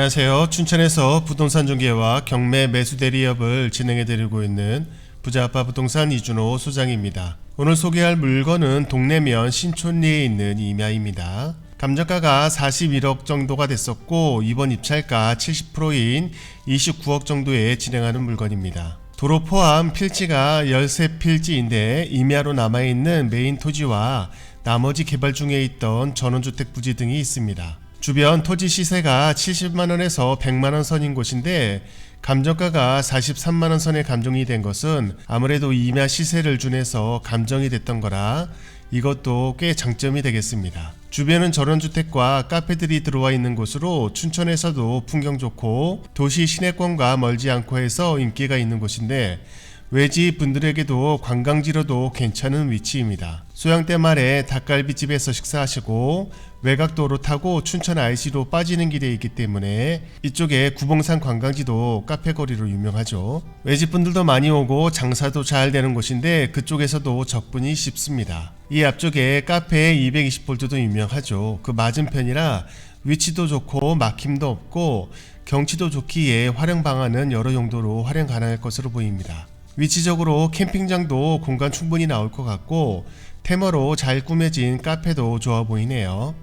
안녕하세요. 춘천에서 부동산 중개와 경매 매수 대리업을 진행해 드리고 있는 부자아빠 부동산 이준호 소장입니다. 오늘 소개할 물건은 동래면 신촌리에 있는 임야입니다. 감정가가 41억 정도가 됐었고 이번 입찰가 70%인 29억 정도에 진행하는 물건입니다. 도로 포함 필지가 13필지인데 임야로 남아있는 메인 토지와 나머지 개발 중에 있던 전원주택 부지 등이 있습니다. 주변 토지 시세가 70만원에서 100만원 선인 곳인데 감정가가 43만원 선에 감정이 된 것은 아무래도 임야 시세를 준해서 감정이 됐던 거라 이것도 꽤 장점이 되겠습니다. 주변은 전원주택과 카페들이 들어와 있는 곳으로 춘천에서도 풍경 좋고 도시 시내권과 멀지 않고 해서 인기가 있는 곳인데 외지 분들에게도 관광지로도 괜찮은 위치입니다. 소양대 말에 닭갈비집에서 식사하시고 외곽도로 타고 춘천 IC로 빠지는 길에 있기 때문에 이쪽에 구봉산 관광지도 카페 거리로 유명하죠. 외지 분들도 많이 오고 장사도 잘 되는 곳인데 그쪽에서도 접근이 쉽습니다. 이 앞쪽에 카페 220볼트도 유명하죠. 그 맞은편이라 위치도 좋고 막힘도 없고 경치도 좋기에 활용 방안은 여러 용도로 활용 가능할 것으로 보입니다. 위치적으로 캠핑장도 공간 충분히 나올 것 같고 테마로 잘 꾸며진 카페도 좋아 보이네요.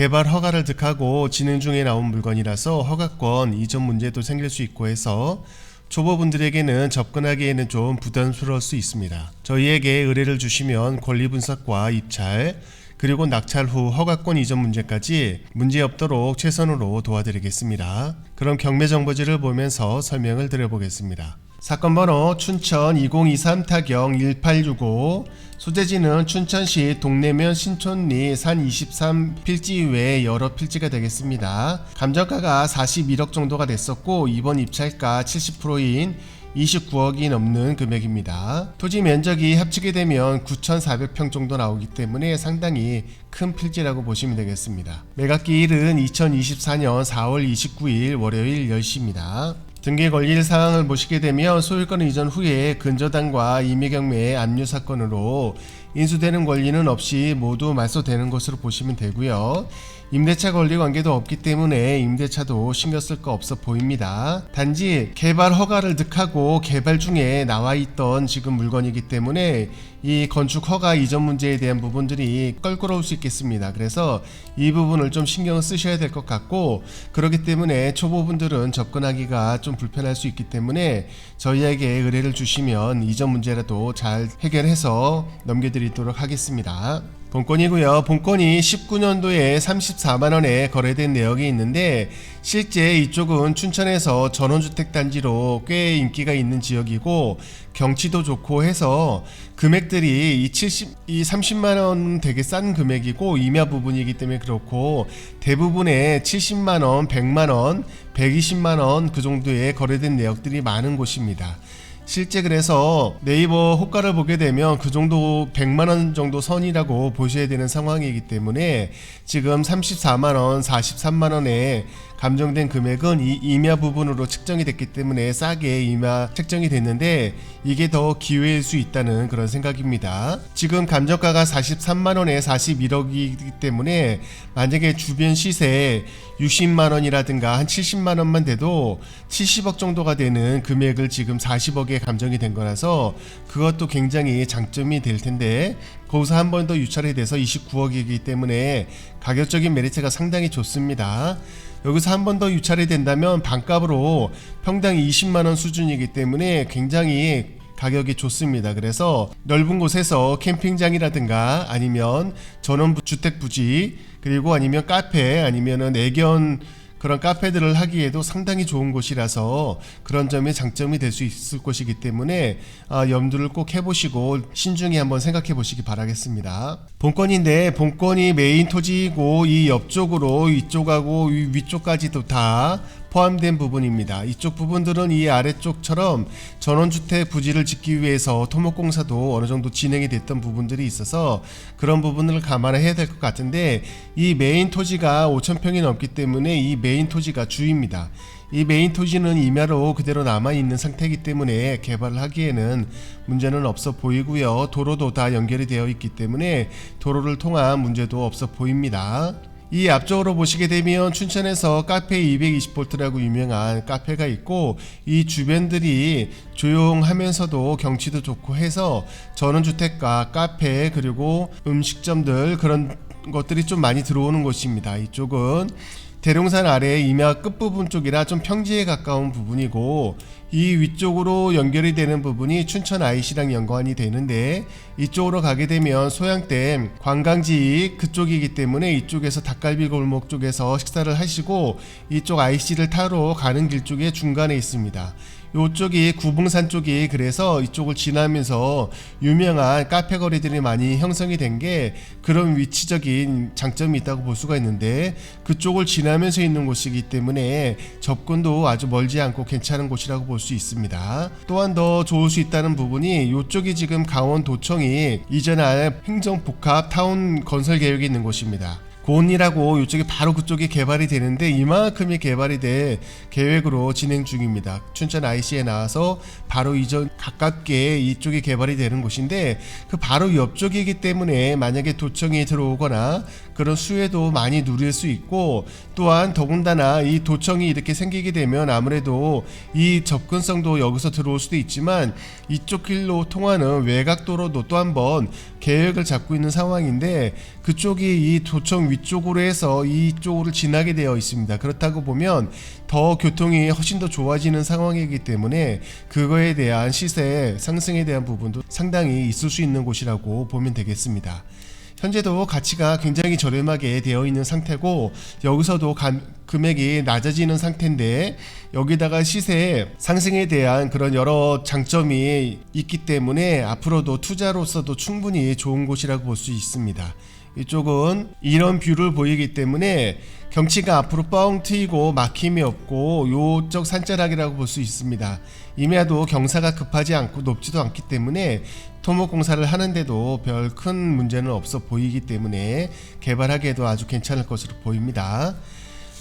개발 허가를 득하고 진행 중에 나온 물건이라서 허가권 이전 문제도 생길 수 있고 해서 초보분들에게는 접근하기에는 좀 부담스러울 수 있습니다. 저희에게 의뢰를 주시면 권리 분석과 입찰 그리고 낙찰 후 허가권 이전 문제까지 문제 없도록 최선으로 도와드리겠습니다. 그럼 경매 정보지를 보면서 설명을 드려보겠습니다. 사건 번호 춘천 2023 타경 1865 소재지는 춘천시 동래면 신촌리 산 23 필지 외 여러 필지가 되겠습니다. 감정가가 41억 정도가 됐었고 이번 입찰가 70%인 29억이 넘는 금액입니다. 토지 면적이 합치게 되면 9,400평 정도 나오기 때문에 상당히 큰 필지라고 보시면 되겠습니다. 매각기일은 2024년 4월 29일 월요일 10시입니다. 등기 권리일 사항을 보시게 되면 소유권 이전 후에 근저당과 임의경매의 압류 사건으로 인수되는 권리는 없이 모두 말소되는 것으로 보시면 되고요. 임대차 권리 관계도 없기 때문에 임대차도 신경 쓸 거 없어 보입니다. 단지 개발 허가를 득하고 개발 중에 나와 있던 지금 물건이기 때문에 이 건축 허가 이전 문제에 대한 부분들이 껄끄러울 수 있겠습니다. 그래서 이 부분을 좀 신경을 쓰셔야 될 것 같고 그렇기 때문에 초보분들은 접근하기가 좀 불편할 수 있기 때문에 저희에게 의뢰를 주시면 이전 문제라도 잘 해결해서 넘겨드리도록 하겠습니다. 본건이고요. 본건이 19년도에 34만 원에 거래된 내역이 있는데 실제 이쪽은 춘천에서 전원주택 단지로 꽤 인기가 있는 지역이고 경치도 좋고 해서 금액들이 이 70, 이 30만 원 되게 싼 금액이고 임야 부분이기 때문에 그렇고 대부분의 70만 원, 100만 원, 120만 원 그 정도의 거래된 내역들이 많은 곳입니다. 실제 그래서 네이버 호가를 보게 되면 그 정도 100만 원 정도 선이라고 보셔야 되는 상황이기 때문에 지금 34만 원, 43만 원에 감정된 금액은 이 임야 부분으로 측정이 됐기 때문에 싸게 임야 책정이 됐는데 이게 더 기회일 수 있다는 그런 생각입니다. 지금 감정가가 43만 원에 41억이기 때문에 만약에 주변 시세 60만 원이라든가 한 70만 원만 돼도 70억 정도가 되는 금액을 지금 40억에 감정이 된 거라서 그것도 굉장히 장점이 될 텐데 거기서 한 번 더 유찰이 돼서 29억이기 때문에 가격적인 메리트가 상당히 좋습니다. 여기서 한 번 더 유찰이 된다면 반값으로 평당 20만 원 수준이기 때문에 굉장히 가격이 좋습니다. 그래서 넓은 곳에서 캠핑장이라든가 아니면 전원 주택 부지 그리고 아니면 카페 아니면은 애견 그런 카페들을 하기에도 상당히 좋은 곳이라서 그런 점이 장점이 될 수 있을 것이기 때문에 아, 염두를 꼭 해보시고 신중히 한번 생각해 보시기 바라겠습니다. 본건인데 본건이 메인 토지이고 이 옆쪽으로 위쪽하고 이 위쪽까지도 다 포함된 부분입니다. 이쪽 부분들은 이 아래쪽처럼 전원주택 부지를 짓기 위해서 토목공사도 어느 정도 진행이 됐던 부분들이 있어서 그런 부분을 감안해야 될 것 같은데 이 메인 토지가 5,000평이 넘기 때문에 이 메인 토지가 주입니다. 이 메인 토지는 임야로 그대로 남아 있는 상태이기 때문에 개발을 하기에는 문제는 없어 보이고요. 도로도 다 연결이 되어 있기 때문에 도로를 통한 문제도 없어 보입니다. 이 앞쪽으로 보시게 되면 춘천에서 카페 220볼트라고 유명한 카페가 있고 이 주변들이 조용하면서도 경치도 좋고 해서 전원주택과 카페 그리고 음식점들 그런 것들이 좀 많이 들어오는 곳입니다. 이쪽은 대룡산 아래 임야 끝부분 쪽이라 좀 평지에 가까운 부분이고 이 위쪽으로 연결이 되는 부분이 춘천 IC랑 연관이 되는데 이쪽으로 가게 되면 소양댐 관광지 그쪽이기 때문에 이쪽에서 닭갈비 골목 쪽에서 식사를 하시고 이쪽 IC를 타러 가는 길 쪽에 중간에 있습니다. 요쪽이 구봉산 쪽이 그래서 이쪽을 지나면서 유명한 카페 거리들이 많이 형성이 된 게 그런 위치적인 장점이 있다고 볼 수가 있는데 그쪽을 지나면서 있는 곳이기 때문에 접근도 아주 멀지 않고 괜찮은 곳이라고 볼 수 있습니다. 또한 더 좋을 수 있다는 부분이 이쪽이 지금 강원도청이 이전할 행정복합 타운 건설 계획이 있는 곳입니다. 고온이라고 이쪽이 바로 그쪽이 개발이 되는데 이만큼이 개발이 돼 계획으로 진행 중입니다. 춘천 IC에 나와서 바로 이전 가깝게 이쪽이 개발이 되는 곳인데 그 바로 옆쪽이기 때문에 만약에 도청이 들어오거나 그런 수혜도 많이 누릴 수 있고 또한 더군다나 이 도청이 이렇게 생기게 되면 아무래도 이 접근성도 여기서 들어올 수도 있지만 이쪽 길로 통하는 외곽도로도 또 한번 계획을 잡고 있는 상황인데 그쪽이 이 도청 위쪽으로 해서 이쪽으로 지나게 되어 있습니다. 그렇다고 보면 더 교통이 훨씬 더 좋아지는 상황이기 때문에 그거에 대한 시세 상승에 대한 부분도 상당히 있을 수 있는 곳이라고 보면 되겠습니다. 현재도 가치가 굉장히 저렴하게 되어 있는 상태고 여기서도 감- 금액이 낮아지는 상태인데 여기다가 시세 상승에 대한 그런 여러 장점이 있기 때문에 앞으로도 투자로서도 충분히 좋은 곳이라고 볼 수 있습니다. 이쪽은 이런 뷰를 보이기 때문에 경치가 앞으로 뻥 트이고 막힘이 없고 요쪽 산자락이라고 볼 수 있습니다. 임야도 경사가 급하지 않고 높지도 않기 때문에 토목 공사를 하는데도 별 큰 문제는 없어 보이기 때문에 개발하기에도 아주 괜찮을 것으로 보입니다.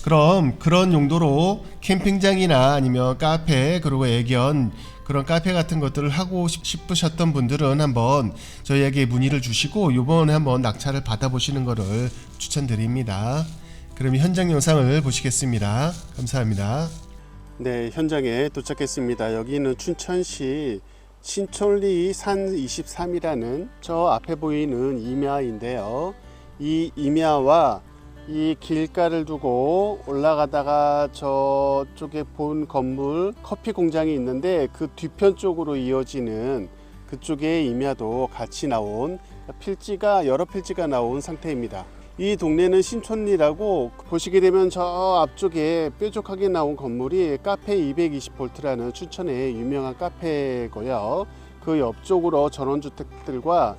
그럼 그런 용도로 캠핑장이나 아니면 카페 그리고 애견 그런 카페 같은 것들을 하고 싶- 싶으셨던 분들은 한번 저희에게 문의를 주시고 요번에 한번 낙찰을 받아보시는 것을 추천드립니다. 그럼 현장 영상을 보시겠습니다. 감사합니다. 네, 현장에 도착했습니다. 여기는 춘천시 신촌리 산 23이라는 저 앞에 보이는 임야인데요. 이 임야와 이 길가를 두고 올라가다가 저쪽에 본 건물 커피 공장이 있는데 그 뒤편 쪽으로 이어지는 그쪽에 임야도 같이 나온 필지가 여러 필지가 나온 상태입니다. 이 동네는 신촌리라고 보시게 되면 저 앞쪽에 뾰족하게 나온 건물이 카페 220볼트라는 춘천의 유명한 카페고요. 그 옆쪽으로 전원주택들과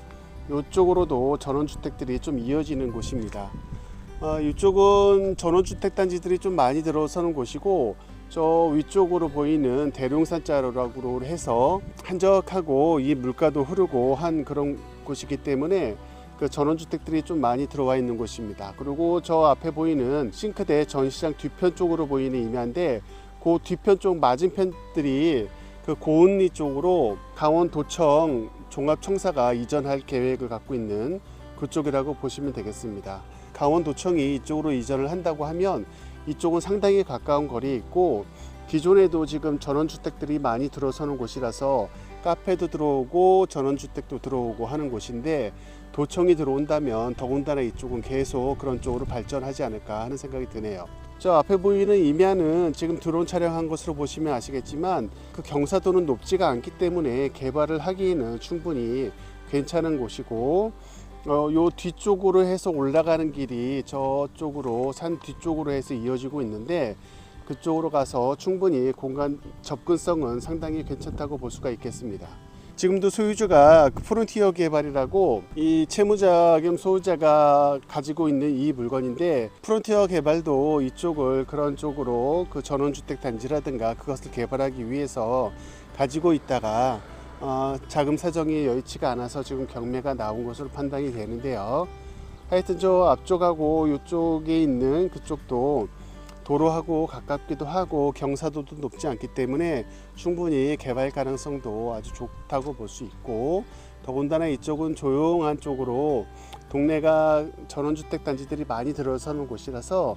이쪽으로도 전원주택들이 좀 이어지는 곳입니다. 어, 이쪽은 전원주택 단지들이 좀 많이 들어서는 곳이고 저 위쪽으로 보이는 대룡산자로라고 해서 한적하고 이 물가도 흐르고 한 그런 곳이기 때문에 그 전원주택들이 좀 많이 들어와 있는 곳입니다. 그리고 저 앞에 보이는 싱크대 전시장 뒤편 쪽으로 보이는 임야인데 그 뒤편 쪽 맞은편들이 그 고은리 쪽으로 강원도청 종합청사가 이전할 계획을 갖고 있는 그쪽이라고 보시면 되겠습니다. 강원도청이 이쪽으로 이전을 한다고 하면 이쪽은 상당히 가까운 거리에 있고 기존에도 지금 전원주택들이 많이 들어서는 곳이라서 카페도 들어오고 전원주택도 들어오고 하는 곳인데 도청이 들어온다면 더군다나 이쪽은 계속 그런 쪽으로 발전하지 않을까 하는 생각이 드네요. 저 앞에 보이는 임야는 지금 드론 촬영한 것으로 보시면 아시겠지만 그 경사도는 높지가 않기 때문에 개발을 하기에는 충분히 괜찮은 곳이고 어, 요 뒤쪽으로 해서 올라가는 길이 저쪽으로 산 뒤쪽으로 해서 이어지고 있는데 그쪽으로 가서 충분히 공간 접근성은 상당히 괜찮다고 볼 수가 있겠습니다. 지금도 소유주가 그 프론티어 개발이라고 이 채무자 겸 소유자가 가지고 있는 이 물건인데 프론티어 개발도 이쪽을 그런 쪽으로 그 전원주택 단지라든가 그것을 개발하기 위해서 가지고 있다가 어, 자금 사정이 여의치가 않아서 지금 경매가 나온 것으로 판단이 되는데요. 하여튼 저 앞쪽하고 이쪽에 있는 그쪽도 도로하고 가깝기도 하고 경사도도 높지 않기 때문에 충분히 개발 가능성도 아주 좋다고 볼 수 있고 더군다나 이쪽은 조용한 쪽으로 동네가 전원주택 단지들이 많이 들어서는 곳이라서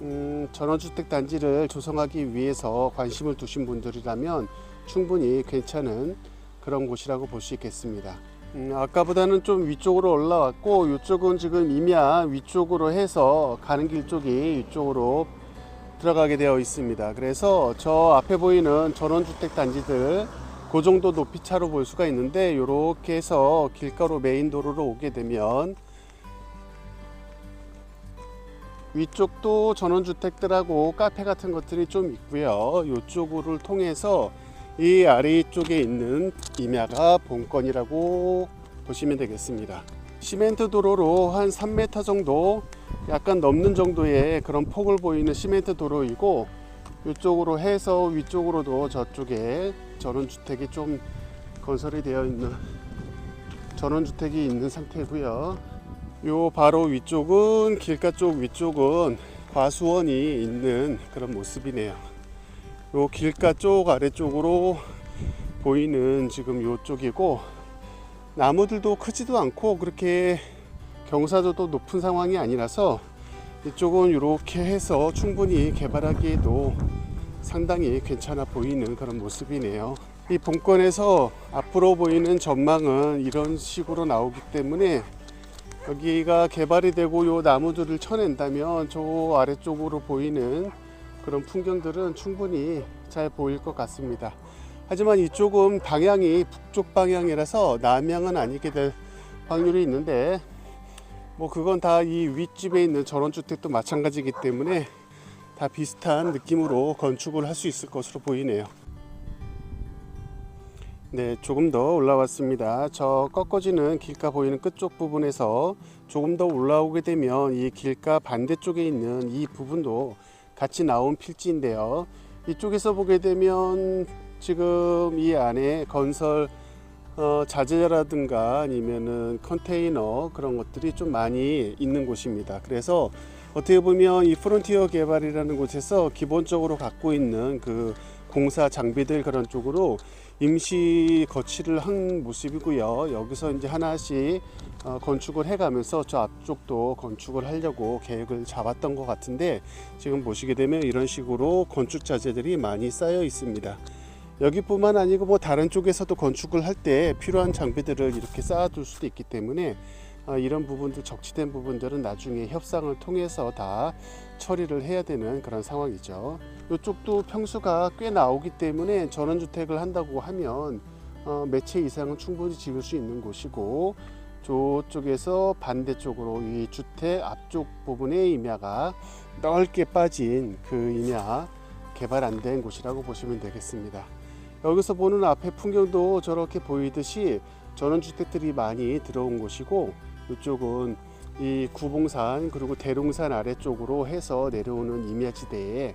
음, 전원주택 단지를 조성하기 위해서 관심을 두신 분들이라면 충분히 괜찮은 그런 곳이라고 볼 수 있겠습니다. 음, 아까보다는 좀 위쪽으로 올라왔고 이쪽은 지금 임야 위쪽으로 해서 가는 길 쪽이 이쪽으로 들어가게 되어 있습니다. 그래서 저 앞에 보이는 전원주택 단지들 그 정도 높이 차로 볼 수가 있는데 이렇게 해서 길가로 메인 도로로 오게 되면 위쪽도 전원주택들하고 카페 같은 것들이 좀 있고요. 이쪽을 통해서 이 아래쪽에 있는 임야가 본건이라고 보시면 되겠습니다. 시멘트 도로로 한 3m 정도 약간 넘는 정도의 그런 폭을 보이는 시멘트 도로이고 이쪽으로 해서 위쪽으로도 저쪽에 전원주택이 좀 건설이 되어 있는 전원주택이 있는 상태고요. 요 바로 위쪽은 길가 쪽 위쪽은 과수원이 있는 그런 모습이네요. 요 길가 쪽 아래쪽으로 보이는 지금 요쪽이고 나무들도 크지도 않고 그렇게 경사도도 높은 상황이 아니라서 이쪽은 이렇게 해서 충분히 개발하기에도 상당히 괜찮아 보이는 그런 모습이네요. 이 본권에서 앞으로 보이는 전망은 이런 식으로 나오기 때문에 여기가 개발이 되고 요 나무들을 쳐낸다면 저 아래쪽으로 보이는 그런 풍경들은 충분히 잘 보일 것 같습니다. 하지만 이쪽은 방향이 북쪽 방향이라서 남향은 아니게 될 확률이 있는데 뭐 그건 다 이 윗집에 있는 전원주택도 마찬가지이기 때문에 다 비슷한 느낌으로 건축을 할 수 있을 것으로 보이네요. 네, 조금 더 올라왔습니다. 저 꺾어지는 길가 보이는 끝쪽 부분에서 조금 더 올라오게 되면 이 길가 반대쪽에 있는 이 부분도 같이 나온 필지인데요. 이쪽에서 보게 되면 지금 이 안에 건설 어, 자재라든가 아니면은 컨테이너 그런 것들이 좀 많이 있는 곳입니다. 그래서 어떻게 보면 이 프론티어 개발이라는 곳에서 기본적으로 갖고 있는 그 공사 장비들 그런 쪽으로 임시 거치를 한 모습이고요. 여기서 이제 하나씩 어, 건축을 해가면서 저 앞쪽도 건축을 하려고 계획을 잡았던 것 같은데 지금 보시게 되면 이런 식으로 건축 자재들이 많이 쌓여 있습니다. 여기뿐만 아니고 뭐 다른 쪽에서도 건축을 할 때 필요한 장비들을 이렇게 쌓아둘 수도 있기 때문에 아, 이런 부분들 적치된 부분들은 나중에 협상을 통해서 다 처리를 해야 되는 그런 상황이죠. 이쪽도 평수가 꽤 나오기 때문에 전원주택을 한다고 하면 어, 몇채 이상은 충분히 지을 수 있는 곳이고 저쪽에서 반대쪽으로 이 주택 앞쪽 부분의 임야가 넓게 빠진 그 임야 개발 안 된 곳이라고 보시면 되겠습니다. 여기서 보는 앞에 풍경도 저렇게 보이듯이 전원주택들이 많이 들어온 곳이고 이쪽은 이 구봉산 그리고 대룡산 아래쪽으로 해서 내려오는 임야지대에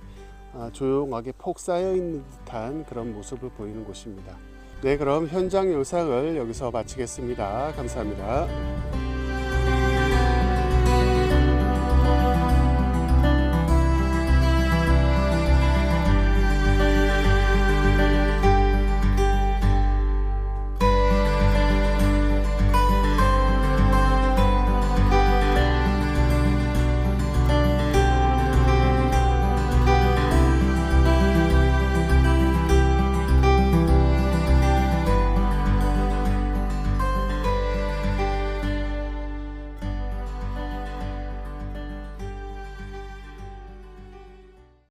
아, 조용하게 폭 쌓여 있는 듯한 그런 모습을 보이는 곳입니다. 네, 그럼 현장 영상을 여기서 마치겠습니다. 감사합니다.